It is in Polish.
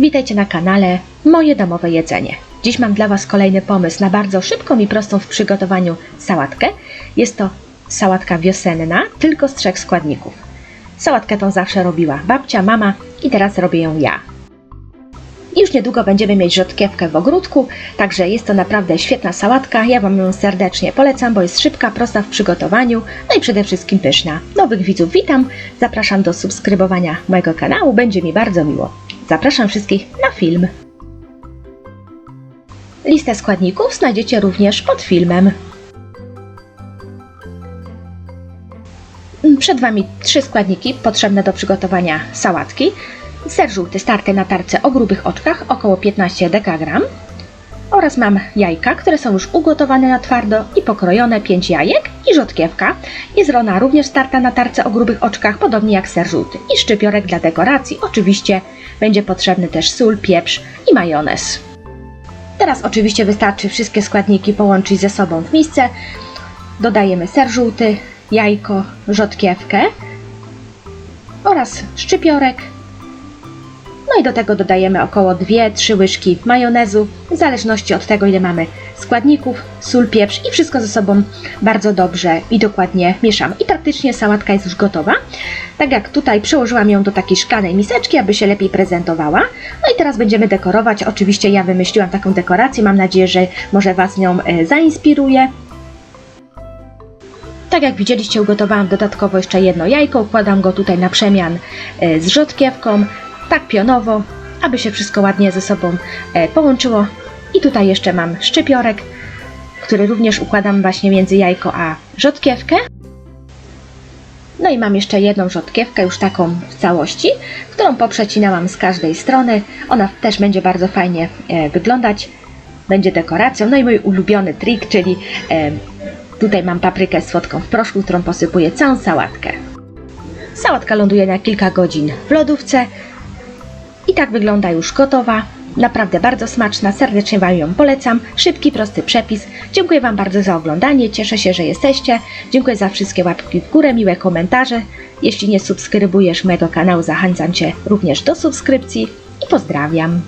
Witajcie na kanale Moje domowe jedzenie. Dziś mam dla Was kolejny pomysł na bardzo szybką i prostą w przygotowaniu sałatkę. Jest to sałatka wiosenna, tylko z trzech składników. Sałatkę tą zawsze robiła babcia, mama i teraz robię ją ja. Już niedługo będziemy mieć rzodkiewkę w ogródku, także jest to naprawdę świetna sałatka. Ja Wam ją serdecznie polecam, bo jest szybka, prosta w przygotowaniu, no i przede wszystkim pyszna. Nowych widzów witam, zapraszam do subskrybowania mojego kanału, będzie mi bardzo miło. Zapraszam wszystkich na film. Listę składników znajdziecie również pod filmem. Przed Wami trzy składniki potrzebne do przygotowania sałatki. Ser żółty starty na tarce o grubych oczkach, około 15 dekagram. Oraz mam jajka, które są już ugotowane na twardo i pokrojone 5 jajek i rzodkiewka. Jest ona również starta na tarce o grubych oczkach, podobnie jak ser żółty. I szczypiorek dla dekoracji. Oczywiście będzie potrzebny też sól, pieprz i majonez. Teraz oczywiście wystarczy wszystkie składniki połączyć ze sobą w misce. Dodajemy ser żółty, jajko, rzodkiewkę oraz szczypiorek. No i do tego dodajemy około 2-3 łyżki majonezu, w zależności od tego ile mamy składników, sól, pieprz i wszystko ze sobą bardzo dobrze i dokładnie mieszamy. I praktycznie sałatka jest już gotowa. Tak jak tutaj przełożyłam ją do takiej szklanej miseczki, aby się lepiej prezentowała. No i teraz będziemy dekorować. Oczywiście ja wymyśliłam taką dekorację, mam nadzieję, że może Was nią e, zainspiruje. Tak jak widzieliście, ugotowałam dodatkowo jeszcze jedno jajko, układam go tutaj na przemian e, z rzodkiewką, tak pionowo, aby się wszystko ładnie ze sobą e, połączyło. I tutaj jeszcze mam szczypiorek, który również układam właśnie między jajko a rzodkiewkę. No i mam jeszcze jedną rzodkiewkę, już taką w całości, którą poprzecinałam z każdej strony. Ona też będzie bardzo fajnie e, wyglądać, będzie dekoracją. No i mój ulubiony trik, czyli e, tutaj mam paprykę słodką w proszku, którą posypuję całą sałatkę. Sałatka ląduje na kilka godzin w lodówce. I tak wygląda już gotowa. Naprawdę bardzo smaczna, serdecznie Wam ją polecam. Szybki, prosty przepis. Dziękuję Wam bardzo za oglądanie, cieszę się, że jesteście. Dziękuję za wszystkie łapki w górę, miłe komentarze. Jeśli nie subskrybujesz mojego kanału, zachęcam Cię również do subskrypcji i pozdrawiam.